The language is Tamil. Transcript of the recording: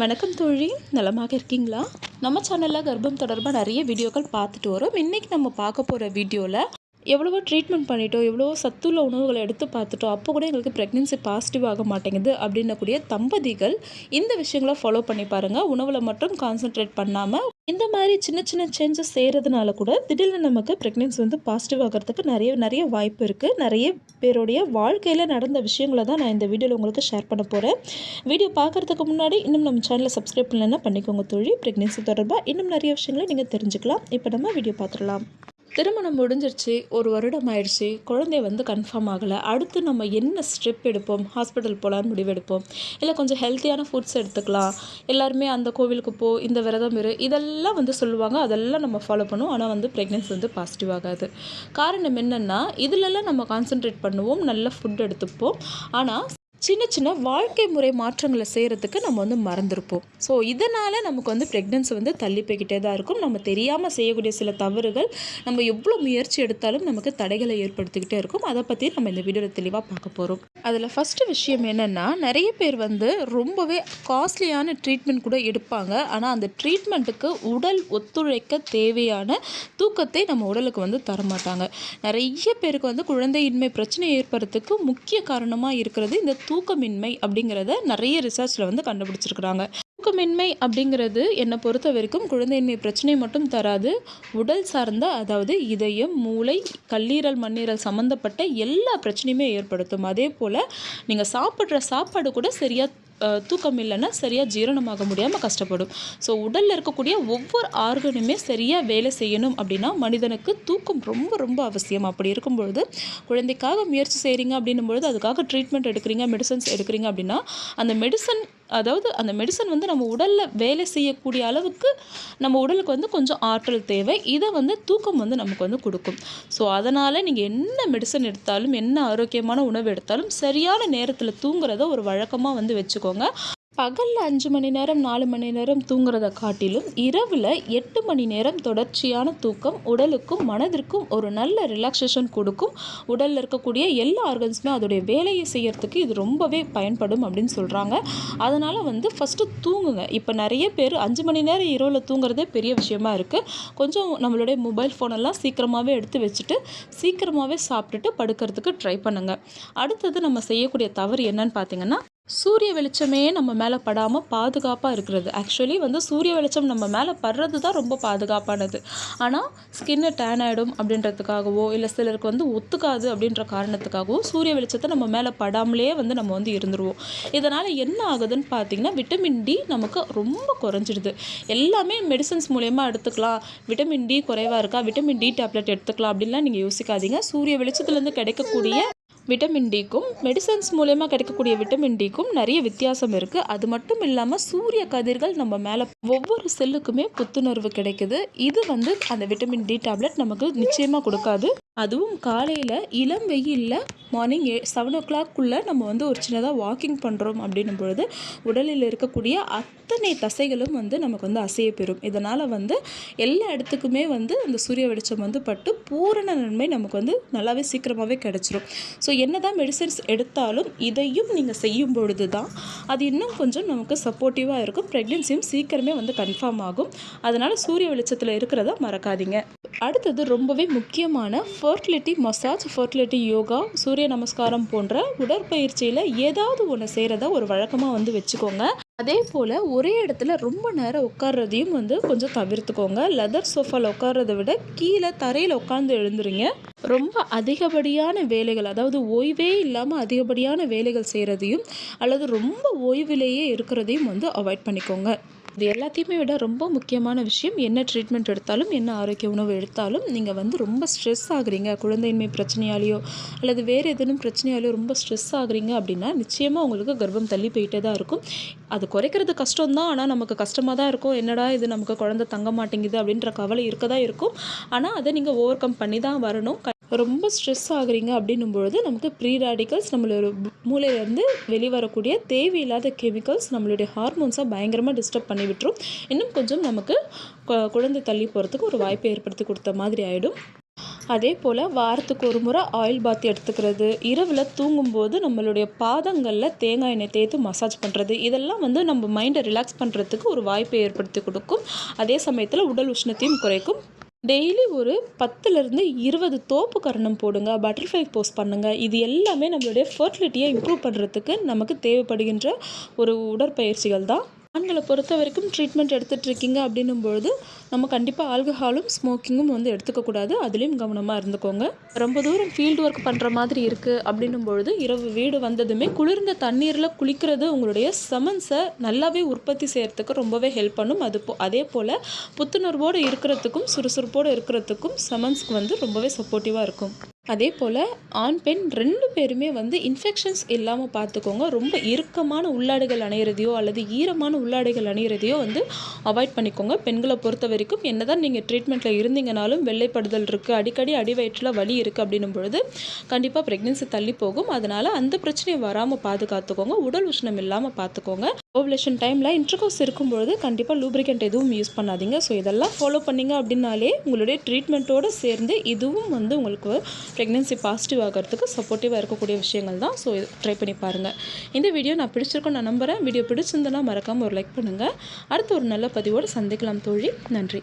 வணக்கம் தோழி. நலமாக இருக்கீங்களா? நம்ம சேனலில் கர்ப்பம் தொடர்பாக நிறைய வீடியோக்கள் பார்த்துட்டு வரோம். இன்றைக்கி நம்ம பார்க்க போகிற வீடியோவில் எவ்வளவோ ட்ரீட்மெண்ட் பண்ணிட்டோம் எவ்வளவோ சத்துள்ள உணவுகளை எடுத்து பார்த்துட்டோம். அப்போ கூட எங்களுக்கு ப்ரெக்னென்சி பாசிட்டிவ் ஆக மாட்டேங்குது அப்படின்னக்கூடிய தம்பதிகள் இந்த விஷயங்களை ஃபாலோ பண்ணி பாருங்கள் உணவில் மட்டும் கான்சென்ட்ரேட் பண்ணாமல் இந்த மாதிரி சின்ன சின்ன சேஞ்சஸ் செய்கிறதுனால கூட திடீர்னு நமக்கு ப்ரெக்னென்சி வந்து பாசிட்டிவ் ஆகிறதுக்கு நிறைய நிறைய வாய்ப்பு இருக்குது நிறைய பேருடைய வாழ்க்கையில் நடந்த விஷயங்களை தான் நான் இந்த வீடியோவில் உங்களுக்கு ஷேர் பண்ண போகிறேன் வீடியோ பார்க்குறதுக்கு முன்னாடி இன்னும் நம்ம சேனலை சப்ஸ்கிரைப் பண்ணலன்னா பண்ணிக்கோங்க தொழில் ப்ரெக்னென்சி தொடர்பாக இன்னும் நிறைய விஷயங்களை நீங்கள் தெரிஞ்சுக்கலாம். இப்போ நம்ம வீடியோ பார்த்துடலாம். திருமணம் முடிஞ்சிருச்சு ஒரு வருடம் ஆயிடுச்சு குழந்தை வந்து கன்ஃபார்ம் ஆகலை. அடுத்து நம்ம என்ன ஸ்ட்ரிப் எடுப்போம்? ஹாஸ்பிட்டல் போகலான்னு முடிவெடுப்போம். இல்லை கொஞ்சம் ஹெல்த்தியான ஃபுட்ஸ் எடுத்துக்கலாம். எல்லாருமே அந்த கோவிலுக்கு போ இந்த விரதம் இரு. இதெல்லாம் வந்து சொல்லுவாங்க. அதெல்லாம் நம்ம ஃபாலோ பண்ணுவோம். ஆனால் வந்து ப்ரெக்னென்சி வந்து பாசிட்டிவ் ஆகாது. காரணம் என்னென்னா இதிலெல்லாம் நம்ம கான்சென்ட்ரேட் பண்ணுவோம். நல்ல ஃபுட் எடுத்துப்போம். ஆனால் சின்ன சின்ன வாழ்க்கை முறை மாற்றங்களை செய்கிறதுக்கு நம்ம வந்து மறந்துருப்போம். ஸோ இதனால் நமக்கு வந்து ப்ரெக்னென்சி வந்து தள்ளி போய்கிட்டே தான் இருக்கும். நம்ம தெரியாமல் செய்யக்கூடிய சில தவறுகள் நம்ம எவ்வளோ முயற்சி எடுத்தாலும் நமக்கு தடைகளை ஏற்படுத்திக்கிட்டே இருக்கும். அதை பற்றி நம்ம இந்த வீடியோவில் தெளிவாக பார்க்க போகிறோம் அதில் ஃபஸ்ட்டு விஷயம் என்னென்னா நிறைய பேர் வந்து ரொம்பவே காஸ்ட்லியான ட்ரீட்மெண்ட் கூட எடுப்பாங்க. ஆனால் அந்த ட்ரீட்மெண்ட்டுக்கு உடல் ஒத்துழைக்க தேவையான தூக்கத்தை நம்ம உடலுக்கு வந்து தரமாட்டாங்க. நிறைய பேருக்கு வந்து குழந்தையின்மை பிரச்சனை ஏற்படுறதுக்கு முக்கிய காரணமாக இருக்கிறது இந்த தூக்கமின்மை அப்படிங்கிறத நிறைய ரிசர்ச்சில் வந்து கண்டுபிடிச்சிருக்கிறாங்க. தூக்கமின்மை அப்படிங்கிறது என்னை பொறுத்த வரைக்கும் குழந்தையின்மை பிரச்சனை மட்டும் தராது. உடல் சார்ந்த அதாவது இதயம் மூளை கல்லீரல் மண்ணீரல் சம்மந்தப்பட்ட எல்லா பிரச்சனையுமே ஏற்படுத்தும். அதே போல் நீங்கள் சாப்பிட்ற சாப்பாடு கூட சரியாக தூக்கம் இல்லைன்னா சரியாக ஜீரணமாக முடியாமல் கஷ்டப்படும். ஸோ உடலில் இருக்கக்கூடிய ஒவ்வொரு ஆர்கனுமே சரியாக வேலை செய்யணும் அப்படின்னா மனிதனுக்கு தூக்கம் ரொம்ப ரொம்ப அவசியம். அப்படி இருக்கும்பொழுது குழந்தைக்காக முயற்சி செய்கிறீங்க அப்படின்னும் பொழுது அதுக்காக ட்ரீட்மெண்ட் எடுக்கிறீங்க மெடிசன்ஸ் எடுக்கிறீங்க அப்படின்னா அந்த மெடிசன் அதாவது அந்த மெடிசன் வந்து நம்ம உடலில் வேலை செய்யக்கூடிய அளவுக்கு நம்ம உடலுக்கு வந்து கொஞ்சம் ஆற்றல் தேவை. இதை வந்து தூக்கம் வந்து நமக்கு வந்து கொடுக்கும். ஸோ அதனால் நீங்கள் என்ன மெடிசன் எடுத்தாலும் என்ன ஆரோக்கியமான உணவு எடுத்தாலும் சரியான நேரத்தில் தூங்குறத ஒரு வழக்கமாக வந்து வச்சுக்கோங்க. பகலில் அஞ்சு மணி நேரம் நாலு மணி நேரம் தூங்குறத காட்டிலும் இரவில் எட்டு மணி நேரம் தொடர்ச்சியான தூக்கம் உடலுக்கும் மனதிற்கும் ஒரு நல்ல ரிலாக்ஸேஷன் கொடுக்கும். உடலில் இருக்கக்கூடிய எல்லா ஆர்கன்ஸுமே அதோடைய வேலையை செய்கிறதுக்கு இது ரொம்பவே பயன்படும் அப்படின்னு சொல்கிறாங்க அதனால் வந்து ஃபஸ்ட்டு தூங்குங்க. இப்போ நிறைய பேர் அஞ்சு மணி நேரம் இரவில் தூங்குறதே பெரிய விஷயமா இருக்குது கொஞ்சம் நம்மளுடைய மொபைல் ஃபோனெல்லாம் சீக்கிரமாகவே எடுத்து வச்சுட்டு சீக்கிரமாகவே சாப்பிட்டுட்டு படுக்கிறதுக்கு ட்ரை பண்ணுங்கள் அடுத்தது நம்ம செய்யக்கூடிய தவறு என்னன்னு பார்த்தீங்கன்னா சூரிய வெளிச்சமே நம்ம மேலே படாமல் பாதுகாப்பாக இருக்கிறது. ஆக்சுவலி வந்து சூரிய வெளிச்சம் நம்ம மேலே படுறது தான் ரொம்ப பாதுகாப்பானது. ஆனால் ஸ்கின்னு டேன் ஆகிடும் அப்படின்றதுக்காகவோ இல்லை சிலருக்கு வந்து ஒத்துக்காது அப்படின்ற காரணத்துக்காகவோ சூரிய வெளிச்சத்தை நம்ம மேலே படாமலே வந்து நம்ம வந்து இருந்துருவோம். இதனால் என்ன ஆகுதுன்னு பார்த்தீங்கன்னா விட்டமின் டி நமக்கு ரொம்ப குறைஞ்சிடுது. எல்லாமே மெடிசன்ஸ் மூலயமா எடுத்துக்கலாம். விட்டமின் டி குறைவாக இருக்கா? விட்டமின் டி டேப்லெட் எடுத்துக்கலாம் அப்படின்லாம் நீங்கள் யோசிக்காதீங்க. சூரிய வெளிச்சத்துலேருந்து கிடைக்கக்கூடிய விட்டமின் டிக்கும் மெடிசன்ஸ் மூலயமா கிடைக்கக்கூடிய விட்டமின் டிக்கும் நிறைய வித்தியாசம் இருக்குது அது மட்டும் இல்லாமல் சூரிய கதிர்கள் நம்ம மேலே ஒவ்வொரு செல்லுக்குமே புத்துணர்வு கிடைக்குது. இது வந்து அந்த விட்டமின் டி டேப்லெட் நமக்கு நிச்சயமாக கொடுக்காது. அதுவும் காலையில் இளம் வெயிலில் மார்னிங் ஏ செவன் ஓ கிளாக்குள்ளே நம்ம வந்து ஒரு சின்னதாக வாக்கிங் பண்ணுறோம் அப்படின்னும் பொழுது உடலில் இருக்கக்கூடிய அத்தனை தசைகளும் வந்து நமக்கு வந்து அசைய பெறும். இதனால் வந்து எல்லா இடத்துக்குமே வந்து அந்த சூரிய வெளிச்சம் வந்து பட்டு பூரண நன்மை நமக்கு வந்து நல்லாவே சீக்கிரமாகவே கிடச்சிரும். ஸோ என்ன தான் மெடிசன்ஸ் எடுத்தாலும் இதையும் நீங்கள் செய்யும் பொழுது தான் அது இன்னும் கொஞ்சம் நமக்கு சப்போர்ட்டிவாக இருக்கும். ப்ரெக்னென்சியும் சீக்கிரமே வந்து கன்ஃபார்ம் ஆகும். அதனால் சூரிய வெளிச்சத்தில் இருக்கிறத மறக்காதீங்க. அடுத்தது ரொம்பவே முக்கியமான ஃபர்டிலிட்டி மசாஜ் ஃபர்டிலிட்டி யோகா சூரிய நமஸ்காரம் போன்ற உடற்பயிற்சியில் ஏதாவது ஒன்று செய்கிறத ஒரு வழக்கமாக வந்து வச்சுக்கோங்க. அதே போல் ஒரே இடத்துல ரொம்ப நேரம் உட்கார்றதையும் வந்து கொஞ்சம் தவிர்த்துக்கோங்க. லெதர் சோஃபாவில் உட்கார்றத விட கீழே தரையில் உட்காந்து எழுந்துருங்க. ரொம்ப அதிகப்படியான வேலைகள் அதாவது ஓய்வே இல்லாமல் அதிகப்படியான வேலைகள் செய்கிறதையும் அல்லது ரொம்ப ஓய்விலேயே இருக்கிறதையும் வந்து அவாய்ட் பண்ணிக்கோங்க. இது எல்லாத்தையுமே விட ரொம்ப முக்கியமான விஷயம் என்ன ட்ரீட்மெண்ட் எடுத்தாலும் என்ன ஆரோக்கிய உணவு எடுத்தாலும் நீங்கள் வந்து ரொம்ப ஸ்ட்ரெஸ் ஆகுறீங்க. குழந்தையின்மை பிரச்சனையாலேயோ அல்லது வேறு எதுவும் பிரச்சனையாலேயோ ரொம்ப ஸ்ட்ரெஸ் ஆகுறீங்க அப்படின்னா நிச்சயமாக உங்களுக்கு கர்ப்பம் தள்ளி போயிட்டே தான் இருக்கும். அது குறைக்கிறது கஷ்டம் தான் ஆனால் நமக்கு கஷ்டமாக தான் இருக்கும். என்னடா இது நமக்கு குழந்தை தங்க மாட்டேங்குது அப்படின்ற கவலை இருக்க தான் இருக்கும். ஆனால் அதை நீங்கள் ஓவர் கம் பண்ணி தான் வரணும். ரொம்ப ஸ்ட்ரெஸ் ஆகுறீங்க அப்படின்னும் பொழுது நமக்கு ப்ரீ ரேடிக்கல்ஸ் நம்மளோட மூளையிலேருந்து வெளிவரக்கூடிய தேவையில்லாத கெமிக்கல்ஸ் நம்மளுடைய ஹார்மோன்ஸை பயங்கரமாக டிஸ்டர்ப் பண்ணி விட்டுரும். இன்னும் கொஞ்சம் நமக்கு குழந்தை தள்ளி போகிறதுக்கு ஒரு வாய்ப்பை ஏற்படுத்தி கொடுத்த மாதிரி ஆகிடும் அதே போல் வாரத்துக்கு ஒரு முறை ஆயில் பாத் எடுத்துக்கிறது இரவில் தூங்கும்போது நம்மளுடைய பாதங்களில் தேங்காய் எண்ணெய் தேய்த்து மசாஜ் பண்ணுறது இதெல்லாம் வந்து நம்ம மைண்டை ரிலாக்ஸ் பண்ணுறதுக்கு ஒரு வாய்ப்பை ஏற்படுத்தி கொடுக்கும். அதே சமயத்தில் உடல் உஷ்ணத்தையும் குறைக்கும். டெய்லி ஒரு பத்துலேருந்து இருபது தோப்பு கரணம் போடுங்க பட்டர்ஃப்ளை போஸ்ட் பண்ணுங்கள் இது எல்லாமே நம்மளுடைய ஃபர்டிலிட்டியை இம்ப்ரூவ் பண்ணுறதுக்கு நமக்கு தேவைப்படுகின்ற ஒரு உடற்பயிற்சிகள் தான். ஆண்களை பொறுத்த வரைக்கும் ட்ரீட்மெண்ட் எடுத்துகிட்டு இருக்கீங்க அப்படின்னும் பொழுது நம்ம கண்டிப்பாக ஆல்கஹாலும் ஸ்மோக்கிங்கும் வந்து எடுத்துக்கக்கூடாது அதுலேயும் கவனமாக இருந்துக்கோங்க. ரொம்ப தூரம் ஃபீல்டு ஒர்க் பண்ணுற மாதிரி இருக்குது அப்படின்னும் பொழுது இரவு வீடு வந்ததுமே குளிர்ந்த தண்ணீரில் குளிக்கிறது உங்களுடைய சமன்ஸை நல்லாவே உற்பத்தி செய்கிறதுக்கு ரொம்பவே ஹெல்ப் பண்ணும். அது போ அதே போல் புத்துணர்வோடு இருக்கிறதுக்கும் சுறுசுறுப்போடு இருக்கிறதுக்கும் சமன்ஸ்க்கு வந்து ரொம்பவே சப்போர்ட்டிவாக இருக்கும். அதே போல் ஆண் பெண் ரெண்டு பேருமே வந்து இன்ஃபெக்ஷன்ஸ் இல்லாமல் பார்த்துக்கோங்க ரொம்ப இறுக்கமான உள்ளாடைகள் அணையிறதையோ அல்லது ஈரமான உள்ளாடைகள் அணையிறதையோ வந்து அவாய்ட் பண்ணிக்கோங்க. பெண்களை பொறுத்த வரைக்கும் என்னதான் நீங்கள் ட்ரீட்மெண்ட்டில் இருந்தீங்கனாலும் வெள்ளைப்படுதல் இருக்குது அடிக்கடி அடி வயிற்றில் வலி இருக்குது அப்படின்னும் பொழுது கண்டிப்பாக ப்ரெக்னென்சி தள்ளி போகும். அதனால் அந்த பிரச்சனையை வராமல் பாதுகாத்துக்கோங்க. உடல் உஷ்ணம் இல்லாமல் பார்த்துக்கோங்க ஓவலேஷன் டைமில் இன்டர்கோஸ் இருக்கும்பொழுது கண்டிப்பாக லூப்ரிகண்ட் எதுவும் யூஸ் பண்ணாதீங்க. ஸோ இதெல்லாம் ஃபாலோ பண்ணிங்க அப்படின்னாலே உங்களுடைய ட்ரீட்மெண்ட்டோடு சேர்ந்து இதுவும் வந்து உங்களுக்கு ப்ரெக்னென்சி பாசிட்டிவ் ஆகிறதுக்கு சப்போர்ட்டிவாக இருக்கக்கூடிய விஷயங்கள் தான். ஸோ ட்ரை பண்ணி பாருங்கள் இந்த வீடியோ நான் பிடிச்சிருக்கோம் நான் நம்புகிறேன் வீடியோ பிடிச்சிருந்தனா மறக்காமல் ஒரு லைக் பண்ணுங்கள் அடுத்த ஒரு நல்ல பதிவோடு சந்திக்கலாம் தோழி. நன்றி.